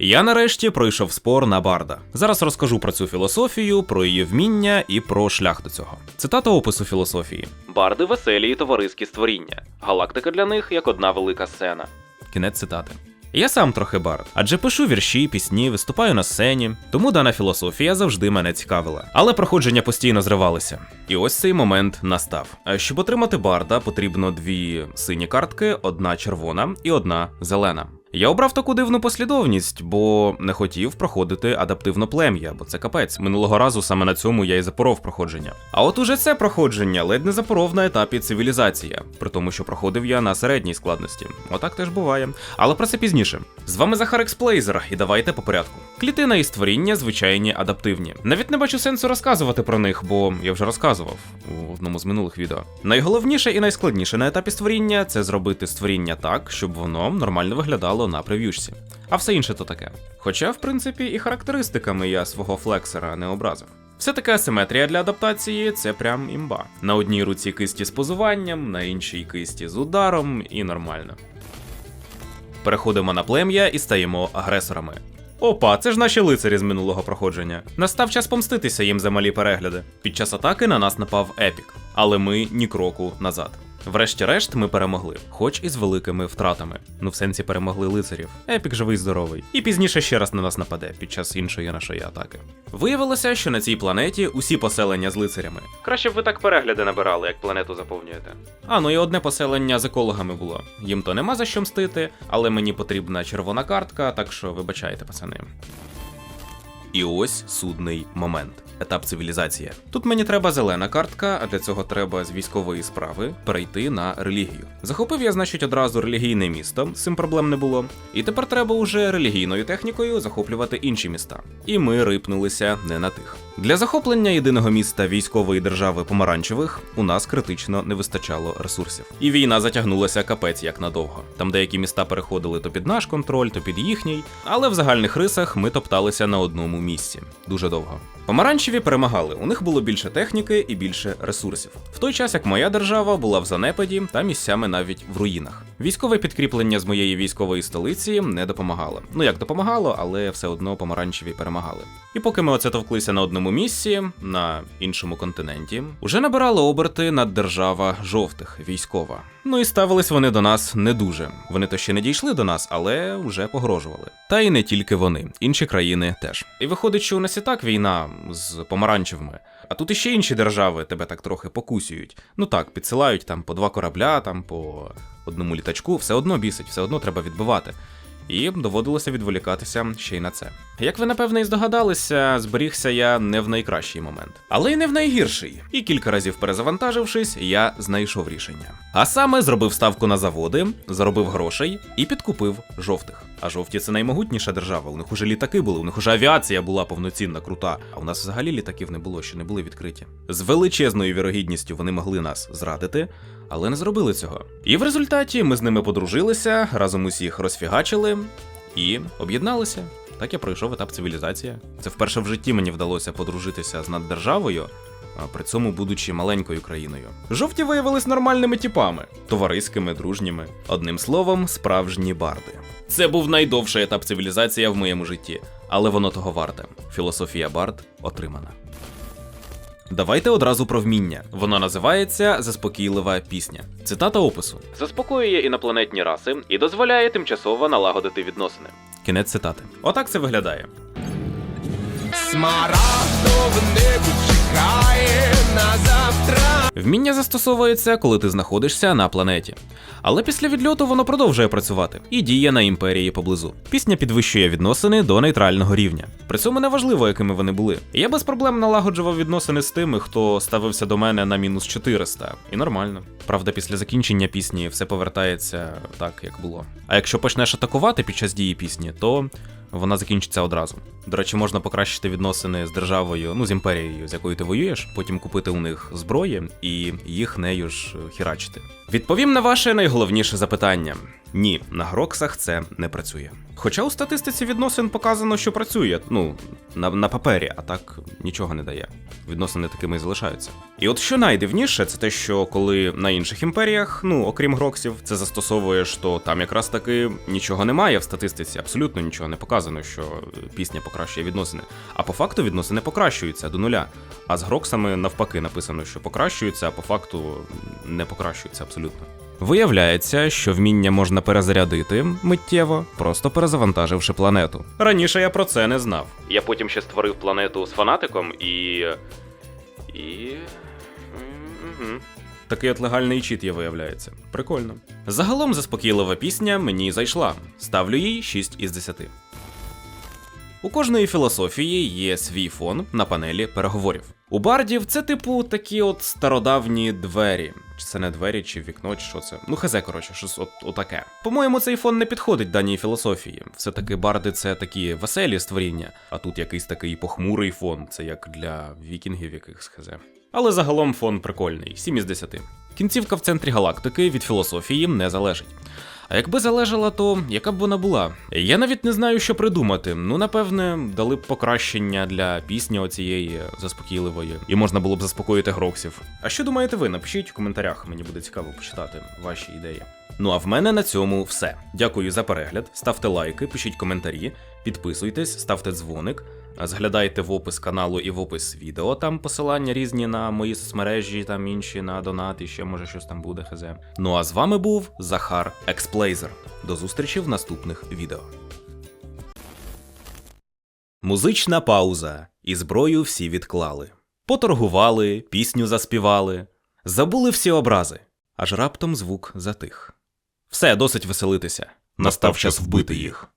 Я нарешті пройшов спор на Барда. Зараз розкажу про цю філософію, про її вміння і про шлях до цього. Цитата опису філософії: Барди веселі і товариські створіння. Галактика для них як одна велика сцена. Кінець цитати. Я сам трохи бард, адже пишу вірші, пісні, виступаю на сцені, тому дана філософія завжди мене цікавила. Але проходження постійно зривалися. І ось цей момент настав. А Щоб отримати барда, потрібно дві сині картки, одна червона і одна зелена. Я обрав таку дивну послідовність, бо не хотів проходити адаптивно плем'я, бо це капець. Минулого разу саме на цьому я і запоров проходження. А от уже це проходження ледь не запоров на етапі цивілізація, при тому, що проходив я на середній складності. Отак теж буває. Але про це пізніше. З вами Захар Експлейзер, і давайте по порядку. Клітина і створіння звичайні адаптивні. Навіть не бачу сенсу розказувати про них, бо я вже розказував у одному з минулих відео. Найголовніше і найскладніше на етапі створіння це зробити створіння так, щоб воно нормально виглядало на прев'юшці. А все інше то таке. Хоча, в принципі, і характеристиками я свого флексера не образив. Все таки асиметрія для адаптації це прям імба. На одній руці кисті з позуванням, на іншій кисті з ударом, і нормально. Переходимо на плем'я і стаємо агресорами. Опа, це ж наші лицарі з минулого проходження. Настав час помститися їм за малі перегляди. Під час атаки на нас напав епік, але ми ні кроку назад. Врешті-решт ми перемогли, хоч і з великими втратами. Ну, в сенсі перемогли лицарів. Епік живий здоровий. І пізніше ще раз на нас нападе під час іншої нашої атаки. Виявилося, що на цій планеті усі поселення з лицарями. Краще б ви так перегляди набирали, як планету заповнюєте. А, ну і одне поселення з екологами було. Їм то нема за що мстити, але мені потрібна червона картка, так що вибачайте, пацани. І ось судний момент. Етап цивілізація. Тут мені треба зелена картка, а для цього треба з військової справи перейти на релігію. Захопив я, значить, одразу релігійне місто, з цим проблем не було. І тепер треба уже релігійною технікою захоплювати інші міста. І ми рипнулися не на тих. Для захоплення єдиного міста військової держави помаранчевих у нас критично не вистачало ресурсів. І війна затягнулася капець як надовго. Там деякі міста переходили то під наш контроль, то під їхній, але в загальних рисах ми топталися на одному місці дуже довго. Помаранчеві перемагали, у них було більше техніки і більше ресурсів. В той час як моя держава була в занепаді та місцями навіть в руїнах. Військове підкріплення з моєї військової столиці не допомагало. Ну як допомагало, але все одно помаранчеві перемагали. І поки ми оце товклися на одному місці, на іншому континенті, уже набирали оберти наддержава жовтих військова. Ну і ставились вони до нас не дуже. Вони то ще не дійшли до нас, але вже погрожували. Та й не тільки вони, інші країни теж. І виходить, що у нас і так війна з помаранчевими. А тут іще інші держави тебе так трохи покусюють. Ну так, підсилають там по два корабля, там по одному літачку, все одно бісить, все одно треба відбивати. І доводилося відволікатися ще й на це. Як ви напевне і здогадалися, зберігся я не в найкращий момент, але й не в найгірший. І кілька разів перезавантажившись, я знайшов рішення. А саме зробив ставку на заводи, заробив грошей і підкупив жовтих. А жовті це наймогутніша держава. У них уже літаки були, у них уже авіація була повноцінна, крута. А у нас взагалі літаків не було, ще не були відкриті. З величезною вірогідністю вони могли нас зрадити, але не зробили цього. І в результаті ми з ними подружилися, разом усіх розфігачили і об'єдналися. Так я пройшов етап цивілізація. Це вперше в житті мені вдалося подружитися з наддержавою, при цьому будучи маленькою країною. Жовті виявились нормальними типами, товариськими, дружніми. Одним словом, справжні барди. Це був найдовший етап цивілізація в моєму житті, але воно того варте. Філософія бард отримана. Давайте одразу про вміння. Воно називається Заспокійлива пісня. Цитата опису: заспокоює інопланетні раси і дозволяє тимчасово налагодити відносини. Кінець цитати. Отак це виглядає. Смарагдове небо чекає на завтра. Вміння застосовується, коли ти знаходишся на планеті. Але після відльоту воно продовжує працювати і діє на імперії поблизу. Пісня підвищує відносини до нейтрального рівня. При цьому не важливо, якими вони були. Я без проблем налагоджував відносини з тими, хто ставився до мене на мінус 400. І нормально. Правда, після закінчення пісні все повертається так, як було. А якщо почнеш атакувати під час дії пісні, то вона закінчиться одразу. До речі, можна покращити відносини з державою, ну з імперією, з якою ти воюєш, потім купити у них зброї і їх нею ж е, хірачити. Відповім на ваше найголовніше запитання: Ні, на Гроксах це не працює. Хоча у статистиці відносин показано, що працює, ну, на, на папері, а так нічого не дає. Відносини такими і залишаються. І от що найдивніше, це те, що коли на інших імперіях, ну окрім Гроксів, це застосовуєш, то там якраз таки нічого немає в статистиці, абсолютно нічого не показано, що пісня покращує відносини. А по факту відносини покращуються до нуля. А з Гроксами навпаки написано, що покращуються, а по факту не покращуються абсолютно. Виявляється, що вміння можна перезарядити миттєво, просто перезавантаживши планету. Раніше я про це не знав. Я потім ще створив планету з фанатиком і. і. Такий от легальний чіт є, виявляється. Прикольно. Загалом заспокійлива пісня мені зайшла. Ставлю їй 6 із 10. У кожної філософії є свій фон на панелі переговорів. У бардів це типу такі от стародавні двері. Чи це не двері, чи вікно, чи що це. Ну, хазе, коротше, щось от, отаке. По-моєму, цей фон не підходить даній філософії. Все-таки барди це такі веселі створіння, а тут якийсь такий похмурий фон, це як для вікінгів якихось хазе. Але загалом фон прикольний, 7 із 10. Кінцівка в центрі галактики від філософії не залежить. А якби залежала, то яка б вона була? Я навіть не знаю, що придумати. Ну, напевне, дали б покращення для пісні оцієї заспокійливої, і можна було б заспокоїти гроксів. А що думаєте ви? Напишіть у коментарях, мені буде цікаво почитати ваші ідеї. Ну а в мене на цьому все. Дякую за перегляд. Ставте лайки, пишіть коментарі, підписуйтесь, ставте дзвоник. Зглядайте в опис каналу і в опис відео. Там посилання різні на мої соцмережі, там інші на донат, і ще може щось там буде хз. Ну а з вами був Захар Експлейзер. До зустрічі в наступних відео. Музична пауза. І зброю всі відклали. Поторгували, пісню заспівали, забули всі образи, аж раптом звук затих. Все, досить веселитися. Настав час вбити їх.